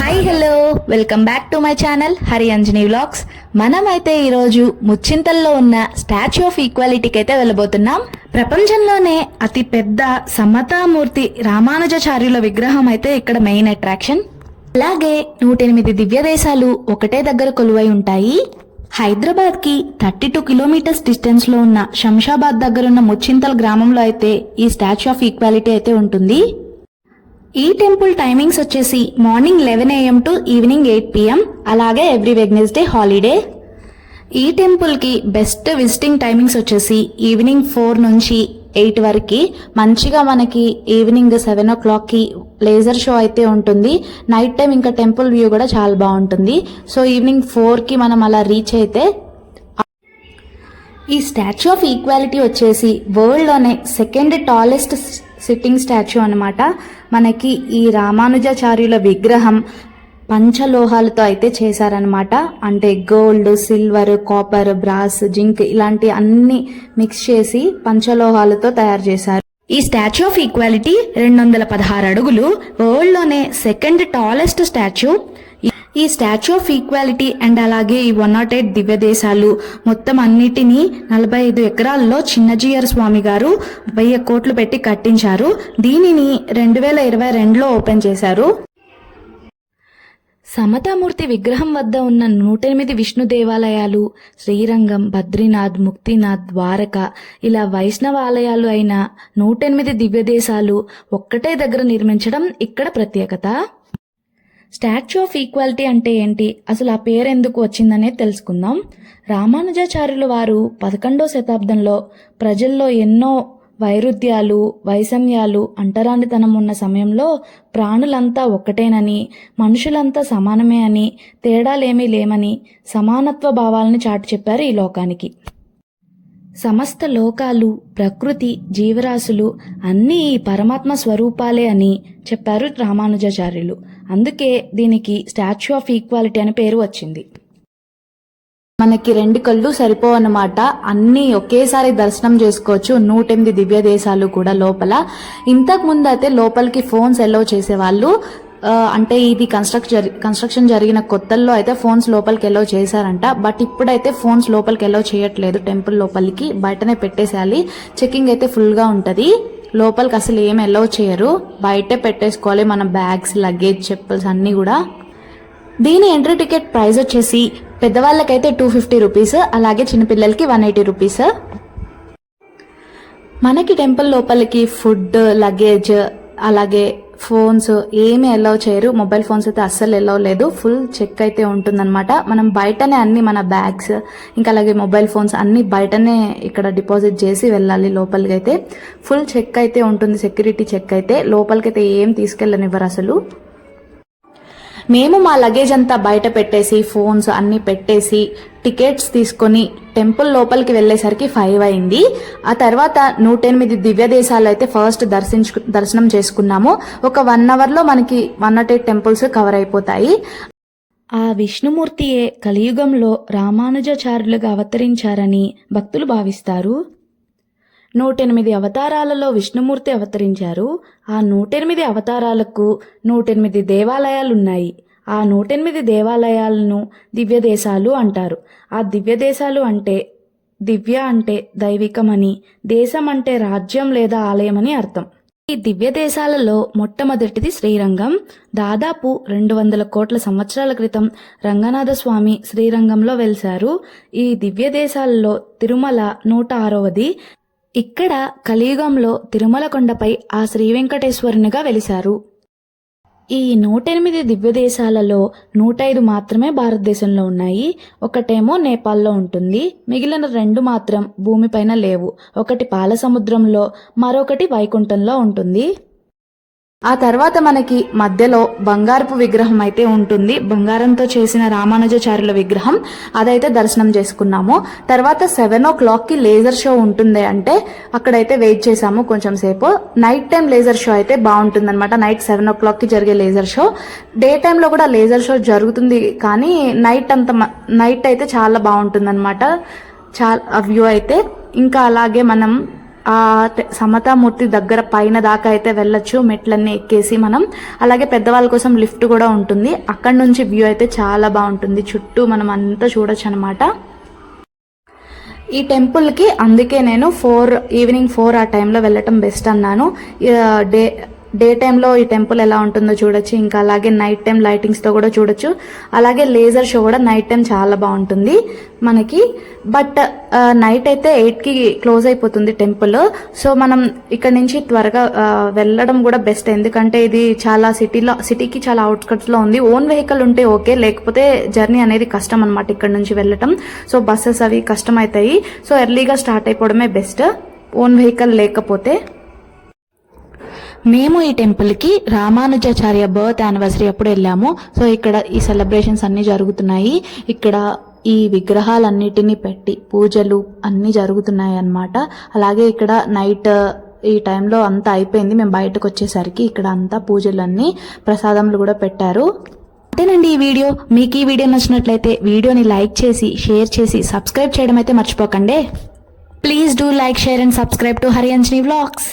Hi hello welcome back to my channel Hari Anjani vlogs మనమైతే ఈరోజు ముచ్చింతల్లో ఉన్న statue of ఈక్వాలిటీకి అయితే వెళ్ళబోతున్నాం. ప్రపంచంలోనే అతి పెద్ద సమతామూర్తి రామానుజాచార్యుల విగ్రహం అయితే ఇక్కడ మెయిన్ అట్రాక్షన్ అలాగే నూటెనిమిది దివ్య దేశాలు ఒకటే దగ్గర కొలువై ఉంటాయి. హైదరాబాద్కి థర్టీ టూ కిలోమీటర్స్ డిస్టెన్స్లో ఉన్న శంషాబాద్ దగ్గరున్న ముచ్చింతల్ గ్రామంలో అయితే ఈ స్టాచ్యూ ఆఫ్ ఈక్వాలిటీ అయితే ఉంటుంది. ఈ టెంపుల్ టైమింగ్స్ వచ్చేసి morning eleven AM to evening eight PM అలాగే ఎవ్రీ వెగ్నెస్డే హాలిడే. ఈ టెంపుల్కి బెస్ట్ విజిటింగ్ టైమింగ్స్ వచ్చేసి ఈవినింగ్ ఫోర్ నుంచి ఎయిట్ వరకు. మంచిగా మనకి ఈవినింగ్ సెవెన్ ఓ క్లాక్కి లేజర్ షో అయితే ఉంటుంది. నైట్ టైం ఇంకా టెంపుల్ వ్యూ కూడా చాలా బాగుంటుంది. సో ఈవినింగ్ ఫోర్కి మనం అలా రీచ్ అయితే ఈ స్టాచ్యూ ఆఫ్ ఈక్వాలిటీ వచ్చేసి వరల్డ్లోనే సెకండ్ టాలెస్ట్ సిట్టింగ్ స్టాచ్యూ అన్నమాట. మనకి ఈ రామానుజాచార్యుల విగ్రహం పంచలోహాలతో అయితే చేశారనమాట అంటే gold silver copper brass zinc ఇలాంటి అన్ని మిక్స్ చేసి పంచలోహాలతో తయారు చేశారు. ఈ స్టాచ్యూ ఆఫ్ ఈక్వాలిటీ రెండు వందల పదహారు అడుగులు వరల్డ్లోనే సెకండ్ టాలెస్ట్ స్టాచ్యూ ఈ స్టాచ్యూ ఆఫ్ ఈక్వాలిటీ అండ్ అలాగే ఈ వన్ నాట్ ఎయిట్ దివ్య దేశాలు మొత్తం అన్నిటినీ నలభై ఐదు ఎకరాల్లో చిన్నజీయర్ స్వామి గారు వెయ్యి కోట్లు పెట్టి కట్టించారు. దీనిని రెండు వేల ఇరవై రెండులో ఓపెన్ చేశారు. సమతామూర్తి విగ్రహం వద్ద ఉన్న నూటెనిమిది విష్ణు దేవాలయాలు శ్రీరంగం బద్రీనాథ్ ముక్తినాథ్ ద్వారక ఇలా వైష్ణవ ఆలయాలు అయిన నూటెనిమిది దివ్యదేశాలు ఒక్కటే దగ్గర నిర్మించడం ఇక్కడ ప్రత్యేకత? స్టాచ్యూ ఆఫ్ ఈక్వాలిటీ అంటే ఏంటి? అసలు ఆ పేరు ఎందుకు వచ్చిందనే తెలుసుకుందాం. రామానుజాచార్యుల వారు పదకొండో శతాబ్దంలో ప్రజల్లో ఎన్నో వైరుధ్యాలు వైషమ్యాలు అంటరానితనం ఉన్న సమయంలో ప్రాణులంతా ఒక్కటేనని మనుషులంతా సమానమే అని తేడాలేమీ లేమని సమానత్వ భావాలను చాటి చెప్పారు ఈ లోకానికి. సమస్త లోకాలు ప్రకృతి జీవరాశులు అన్నీ ఈ పరమాత్మ స్వరూపాలే అని చెప్పారు రామానుజాచార్యులు. అందుకే దీనికి స్టాచ్యూ ఆఫ్ ఈక్వాలిటీ అని పేరు వచ్చింది. మనకి రెండు కళ్ళు సరిపోవన్నమాట. అన్ని ఒకేసారి దర్శనం చేసుకోవచ్చు. నూటెనిమిది దివ్య దేశాలు కూడా లోపల. ఇంతకు ముందు అయితే లోపలికి ఫోన్స్ ఎల్లో చేసేవాళ్ళు. అంటే ఇది కన్స్ట్రక్ట్ జరి కన్స్ట్రక్షన్ జరిగిన కొత్తల్లో అయితే ఫోన్స్ లోపలికి ఎలో చేశారంట. బట్ ఇప్పుడైతే ఫోన్స్ లోపలికి ఎలో చేయట్లేదు. టెంపుల్ లోపలికి బయటనే పెట్టేసేయాలి. చెకింగ్ అయితే ఫుల్గా ఉంటుంది. లోపలికి అసలు ఏం ఎలో చేయరు. బయటే పెట్టేసుకోవాలి. మన బ్యాగ్స్ లగేజ్ చెప్పుల్స్ అన్నీ కూడా. దీని ఎంట్రీ టికెట్ ప్రైస్ వచ్చేసి పెద్దవాళ్ళకైతే టూ ఫిఫ్టీ రూపీస్ అలాగే చిన్నపిల్లలకి వన్ ఎయిటీ రూపీస్ మనకి టెంపుల్ లోపలికి ఫుడ్ లగేజ్ అలాగే ఫోన్స్ ఏమీ అలౌ చేయరు. మొబైల్ ఫోన్స్ అయితే అస్సలు అలౌ లేదు. ఫుల్ చెక్ అయితే ఉంటుందన్నమాట. మనం బయటనే అన్ని మన బ్యాగ్స్ ఇంకా అలాగే మొబైల్ ఫోన్స్ అన్ని బయటనే ఇక్కడ డిపాజిట్ చేసి వెళ్ళాలి లోపలికి అయితే ఫుల్ చెక్ అయితే ఉంటుంది సెక్యూరిటీ చెక్ అయితే. లోపలికైతే ఏం తీసుకెళ్ళనివ్వరు అసలు. మేము మా లగేజ్ అంతా బయట పెట్టేసి ఫోన్స్ అన్ని పెట్టేసి టికెట్స్ తీసుకొని టెంపుల్ లోపలికి వెళ్ళేసరికి ఫైవ్ అయింది. ఆ తర్వాత నూట ఎనిమిది దివ్య దేశాలు అయితే ఫస్ట్ దర్శించు దర్శనం చేసుకున్నాము. ఒక వన్ అవర్లో మనకి one nought eight temples cover అయిపోతాయి. ఆ విష్ణుమూర్తియే కలియుగంలో రామానుజాచార్యులుగా అవతరించారని భక్తులు భావిస్తారు. నూటెనిమిది అవతారాలలో విష్ణుమూర్తి అవతరించారు. ఆ నూటెనిమిది అవతారాలకు నూటెనిమిది దేవాలయాలున్నాయి. ఆ నూటెనిమిది దేవాలయాలను దివ్యదేశాలు అంటారు. ఆ దివ్యదేశాలు అంటే దివ్య అంటే దైవికమని దేశం అంటే రాజ్యం లేదా ఆలయమని అర్థం. ఈ దివ్య దేశాలలో మొట్టమొదటిది శ్రీరంగం. దాదాపు రెండు వందల కోట్ల సంవత్సరాల క్రితం రంగనాథ స్వామి శ్రీరంగంలో వెలిశారు. ఈ దివ్య దేశాలలో తిరుమల నూట ఆరవది ఇక్కడ కలియుగంలో తిరుమల కొండపై ఆ శ్రీ వెంకటేశ్వరునిగా వెలిశారు. ఈ నూటెనిమిది దివ్య దేశాలలో నూట ఐదు మాత్రమే భారతదేశంలో ఉన్నాయి. ఒకటేమో నేపాల్లో ఉంటుంది. మిగిలిన రెండు మాత్రం భూమిపైన లేవు. ఒకటి పాల సముద్రంలో మరొకటి వైకుంఠంలో ఉంటుంది. ఆ తర్వాత మనకి మధ్యలో బంగారపు విగ్రహం అయితే ఉంటుంది. బంగారంతో చేసిన రామానుజాచార్యుల విగ్రహం. అదైతే దర్శనం చేసుకున్నాము. తర్వాత సెవెన్ ఓ క్లాక్కి లేజర్ షో ఉంటుంది అంటే అక్కడైతే వెయిట్ చేసాము కొంచెం సేపు. నైట్ టైం లేజర్ షో అయితే బాగుంటుంది అనమాట నైట్ సెవెన్ ఓ క్లాక్కి జరిగే లేజర్ షో డే టైంలో కూడా లేజర్ షో జరుగుతుంది కానీ నైట్ అంత నైట్ అయితే చాలా బాగుంటుంది అనమాట చాలా వ్యూ అయితే. ఇంకా అలాగే మనం ఆ సమతామూర్తి దగ్గర పైన దాకా అయితే వెళ్ళొచ్చు. మెట్లన్నీ ఎక్కేసి మనం. అలాగే పెద్దవాళ్ళ కోసం లిఫ్ట్ కూడా ఉంటుంది. అక్కడ నుంచి వ్యూ అయితే చాలా బాగుంటుంది. చుట్టూ మనం అంతా చూడొచ్చు అనమాట ఈ టెంపుల్కి అందుకే నేను ఫోర్ ఈవినింగ్ ఫోర్ ఆ టైంలో వెళ్ళటం బెస్ట్ అన్నాను. డే డే టైంలో ఈ టెంపుల్ ఎలా ఉంటుందో చూడొచ్చు. ఇంకా అలాగే నైట్ టైం లైటింగ్స్తో కూడా చూడొచ్చు. అలాగే లేజర్ షో కూడా నైట్ టైం చాలా బాగుంటుంది మనకి. బట్ నైట్ అయితే ఎయిట్కి క్లోజ్ అయిపోతుంది టెంపుల్ సో మనం ఇక్కడ నుంచి త్వరగా వెళ్ళడం కూడా బెస్ట్ ఎందుకంటే ఇది చాలా సిటీలో సిటీకి చాలా అవుట్స్కట్స్లో ఉంది. ఓన్ వెహికల్ ఉంటే ఓకే లేకపోతే జర్నీ అనేది కష్టం అనమాట ఇక్కడ నుంచి వెళ్ళటం. సో బస్సెస్ అవి కష్టం అవుతాయి. సో ఎర్లీగా స్టార్ట్ అయిపోవడమే బెస్ట్ ఓన్ వెహికల్ లేకపోతే. మేము ఈ టెంపుల్కి రామానుజాచార్య బర్త్ యానివర్సరీ అప్పుడు వెళ్ళాము సో ఇక్కడ ఈ సెలబ్రేషన్స్ అన్నీ జరుగుతున్నాయి. ఇక్కడ ఈ విగ్రహాలన్నిటినీ పెట్టి పూజలు అన్నీ జరుగుతున్నాయి అన్నమాట. అలాగే ఇక్కడ నైట్ ఈ టైంలో అంతా అయిపోయింది. మేము బయటకు వచ్చేసరికి ఇక్కడ అంతా పూజలన్నీ ప్రసాదములు కూడా పెట్టారు. అంతేనండి ఈ వీడియో. మీకు ఈ వీడియో నచ్చినట్లయితే వీడియోని లైక్ చేసి షేర్ చేసి సబ్స్క్రైబ్ చేయడం అయితే మర్చిపోకండి. Please do like share and subscribe to Harianjani vlogs.